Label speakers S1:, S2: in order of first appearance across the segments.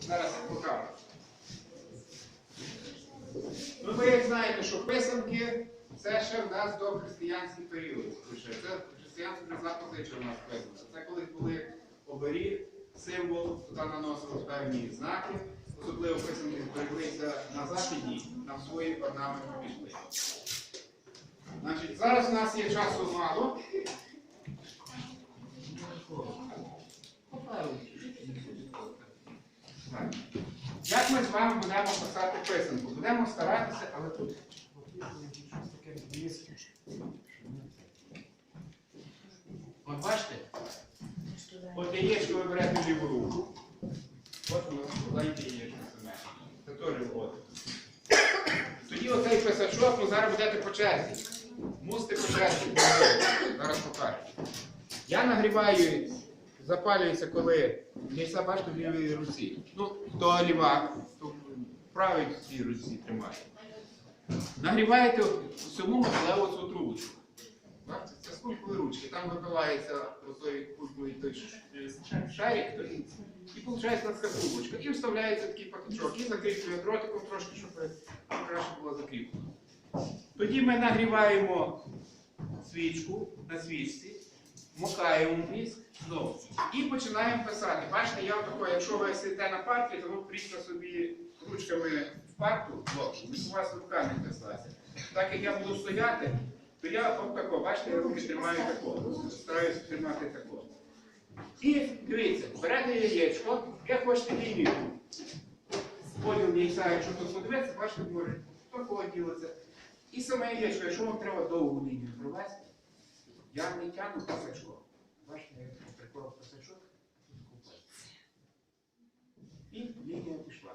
S1: Зараз покажу. Ну, ви як знаєте, що писанки це ще в нас до християнський період. Це християнська запозича у нас писанка. Це колись були оберіг, символ, туди наносили певні знаки, особливо писанки збереглися на заході, нам свої орнаменти пішли. Значить, зараз у нас є часу мало. Як ми з вами будемо писати писанку? Будемо старатися, але тут щось таке близьке. От бачите, от яєчко ви берете ліву руку. От воно складаєте яєчко саме. Це теж от. Тоді оцей писачок, ну зараз будете по черзі. Мусите по черзі. Зараз покажу. Я нагріваю, запалюється, коли яйця бачите в лівій руці. Ну, то лівак, то правій цій руці тримає. Нагріваєте всьому металеву цю трубочку. Це з ручки. Там випивається той е, шарик, і виходить така трубочка. І вставляється такий патичок. І закріплює дротиком трошки, щоб краще було закріплено. Тоді ми нагріваємо свічку на свічці, мокаємо віск знову. І починаємо писати. Бачите, я отако, якщо ви сидите на парті, то ви прісно собі ручками в парту, блоки, у вас рука не тряслася. Так як я буду стояти, то я отако, бачите, я руки тримаю тако. Стараюся тримати тако. І дивіться, берете яєчко, як хочете лінію. Поділ яйця, якщо тут подивитися, бачите, може, такого ділиться. І саме яєчко, якщо вам треба довгу лінію провести, я не тягну пасачком. Бачите, я приклав пасачок, тут купив. І лінія пішла.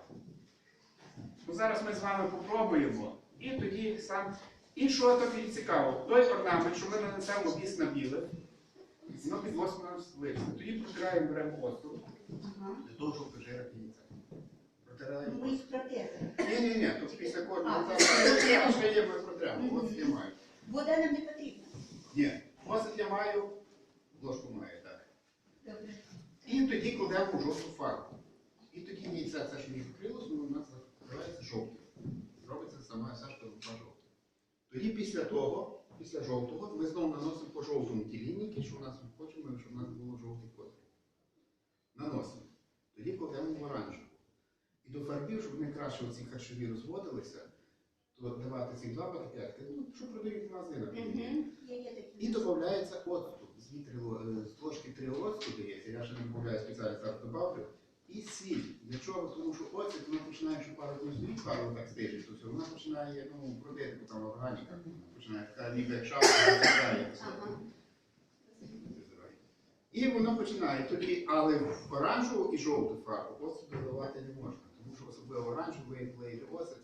S1: Ну, зараз ми з вами попробуємо. І тоді сам. І що тобі цікаво, той орнамент, що ми нанесемо біс на біле, воно підносимо нам лист. Тоді протираємо, беремо острову,
S2: Ага.
S1: для того, щоб пожирати яйця. Протираємо.
S2: Ну, їх.
S1: Ні, ні, ні, тут після кожного ми протремо. Ось я маю.
S2: Вода нам не потрібна.
S1: Ні, ось я маю, ложку маю, так.
S2: Добре.
S1: І тоді кладемо жовту фарбу. І тоді яйця, це ж не відкрилось, ну, у нас закривається жовтим. Робиться сама сашка жовта жовта. Тоді після того, після жовтого, ми знову наносимо по жовтому ті лінійки, що у нас хочемо, щоб у нас було жовтий колір. Наносимо. Тоді кладемо в оранжеву. І до фарбів, щоб вони краще оці харчові розводилися, давати ці два пакетки, ну, що продають в магазинах. І додається оцту. З, вітри, е, ложки 3 оцту дається, я ще не додаю спеціально зараз добавлю. І сіль. Для чого? Тому що оцет вона починає, що пару стоїть, пару так стежить, то все, вона починає ну, бродити, бо там органіка. Вона починає така ніби як шапка. І воно починає тоді, але в оранжеву і жовту фарбу оцет додавати не можна. Тому що особливо оранжеву ви клеїте оцет,